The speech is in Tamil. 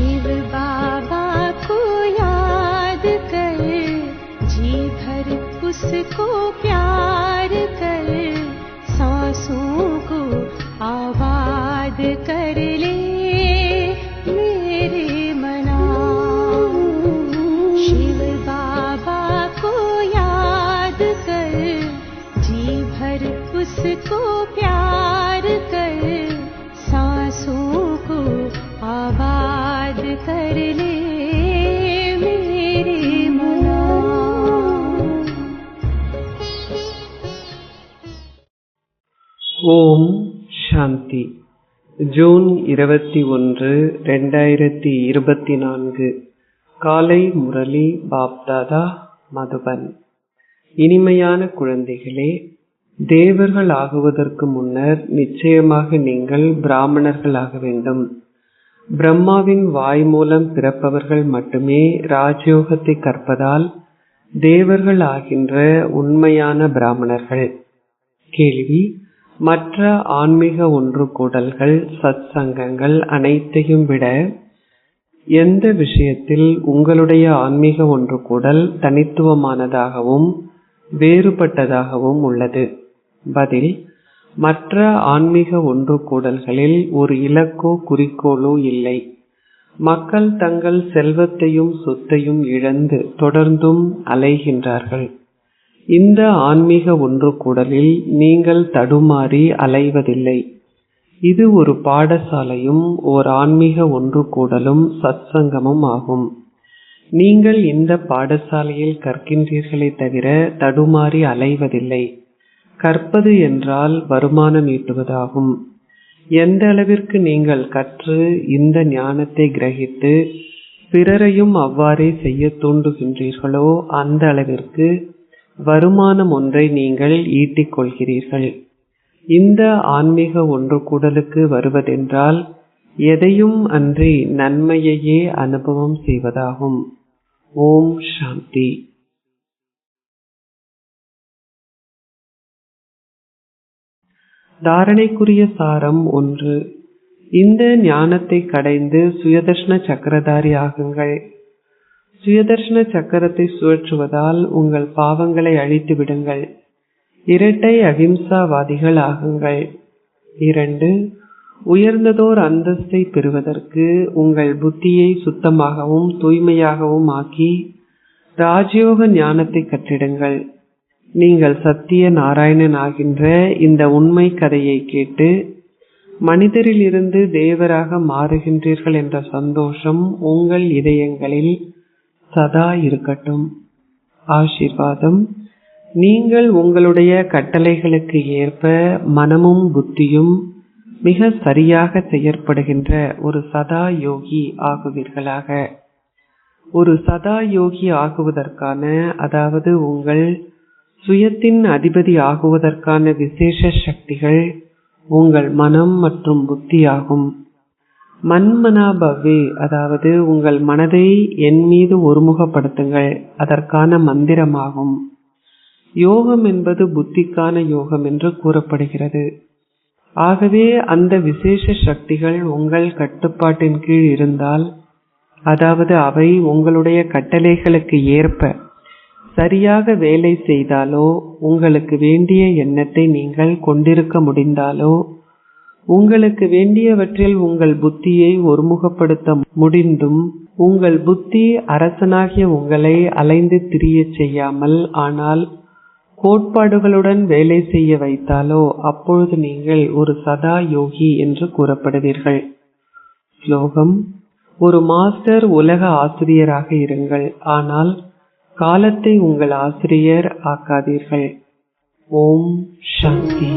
She will Om Shanti. June இருபத்தி ஒன்று ரெண்டாயிரத்தி இருபத்தி நான்கு. காலை முரளி பாப்தாதா மதுபன். இனிமையான குழந்தைகளே தேவர்கள் ஆகுவதற்கு முன்னர் நிச்சயமாக நீங்கள் பிராமணர்கள் ஆக வேண்டும். பிரம்மாவின் வாய் மூலம் பிறப்பவர்கள் மட்டுமே ராஜயோகத்தை கற்பதால் தேவர்கள் ஆகின்ற உண்மையான பிராமணர்கள். கேள்வி மற்ற ஆன்மீக ஒன்று கூடல்கள் சத் சங்கங்கள் அனைத்தையும் விட எந்த விஷயத்தில் உங்களுடைய ஆன்மீக ஒன்று கூடல் தனித்துவமானதாகவும் வேறுபட்டதாகவும் உள்ளது? பதில் மற்ற ஆன்மீக ஒன்று கூடல்களில் ஒரு இலக்கோ குறிக்கோளோ இல்லை. மக்கள் தங்கள் செல்வத்தையும் சொத்தையும் இழந்து தொடர்ந்தும் அலைகின்றார்கள். இந்த ஆன்மீக ஒன்றுகூடலில் நீங்கள் தடுமாறி அலைவதில்லை. இது ஒரு பாடசாலையும் ஓர் ஆன்மீக ஒன்று கூடலும் சத்சங்கமும் ஆகும். நீங்கள் இந்த பாடசாலையில் கற்கின்றீர்களே தவிர தடுமாறி அலைவதில்லை. கற்பது என்றால் வருமானம் ஈட்டுவதாகும். எந்த அளவிற்கு நீங்கள் கற்று இந்த ஞானத்தை கிரகித்து பிறரையும் அவ்வாறே செய்ய தூண்டுகின்றீர்களோ அந்த அளவிற்கு வருமானம் ஒன்றை நீங்கள் ஈட்டிக் கொள்கிறீர்கள் இந்த ஆன்மீக ஒன்று கூடலுக்கு வருவதென்றால் எதையும் அன்றி நன்மையையே அனுபவம் செய்வதாகும். ஓம் சாந்தி. தாரணைக்குரிய சாரம் ஒன்று. இந்த ஞானத்தை கடைந்து சுயதர்ஷன சக்கரதாரி ஆகுங்கள். சுயதர்ஷன சக்கரத்தை சுழற்றுவதால் உங்கள் பாவங்களை அழித்து விடுங்கள். இரட்டை அகிம்சாவாதிகள் ஆகுங்கள். இரண்டு உயர்ந்ததோர் அந்தஸ்தை பெறுவதற்கு உங்கள் புத்தியை சுத்தமாகவும் தூய்மையாகவும் ஆக்கி ராஜயோக ஞானத்தை கற்றிடுங்கள். நீங்கள் சத்திய நாராயணன் ஆகின்ற இந்த உண்மை கதையை கேட்டு மனிதரிலிருந்து தேவராக மாறுகின்றீர்கள் என்ற சந்தோஷம் உங்கள் இதயங்களில் சதா இருக்கட்டும். ஆசீர்வாதம். நீங்கள் உங்களுடைய கட்டளைகளுக்கு ஏற்ப மனமும் புத்தியும் மிக சரியாக செயற்படுகின்ற ஒரு சதா யோகி ஆகுவீர்களாக. ஒரு சதா யோகி ஆகுவதற்கான அதாவது உங்கள் சுயத்தின் அதிபதி ஆகுவதற்கான விசேஷ சக்திகள் உங்கள் மனம் மற்றும் புத்தியாகும். ஆகும் மன்மனாபவே அதாவது உங்கள் மனதை என் மீது ஒருமுகப்படுத்துங்கள் அதற்கான மந்திரமாகும். யோகம் என்பது புத்திக்கான யோகம் என்று கூறப்படுகிறது. ஆகவே அந்த விசேஷ சக்திகள் உங்கள் கட்டுப்பாட்டின் கீழ் இருந்தால் அதாவது அவை உங்களுடைய கட்டளைகளுக்கு ஏற்ப சரியாக வேலை செய்தாலோ உங்களுக்கு வேண்டிய எண்ணத்தை நீங்கள் கொண்டிருக்க முடிந்தாலோ உங்களுக்கு வேண்டியவற்றில் உங்கள் புத்தியை ஒருமுகப்படுத்த முடிந்தும் உங்கள் புத்தி அரசனாகிய உங்களை அலைந்து திரியச் செய்யாமல் ஆனால் கோட்பாடுகளுடன் வேலை செய்ய வைத்தாலோ அப்பொழுது நீங்கள் ஒரு சதா யோகி என்று கூறப்படுவீர்கள். ஸ்லோகம் ஒரு மாஸ்டர் உலக ஆசிரியராக இருங்கள் ஆனால் காலத்தை உங்கள் ஆசிரியர் ஆக்காதீர்கள். ஓம் சாந்தி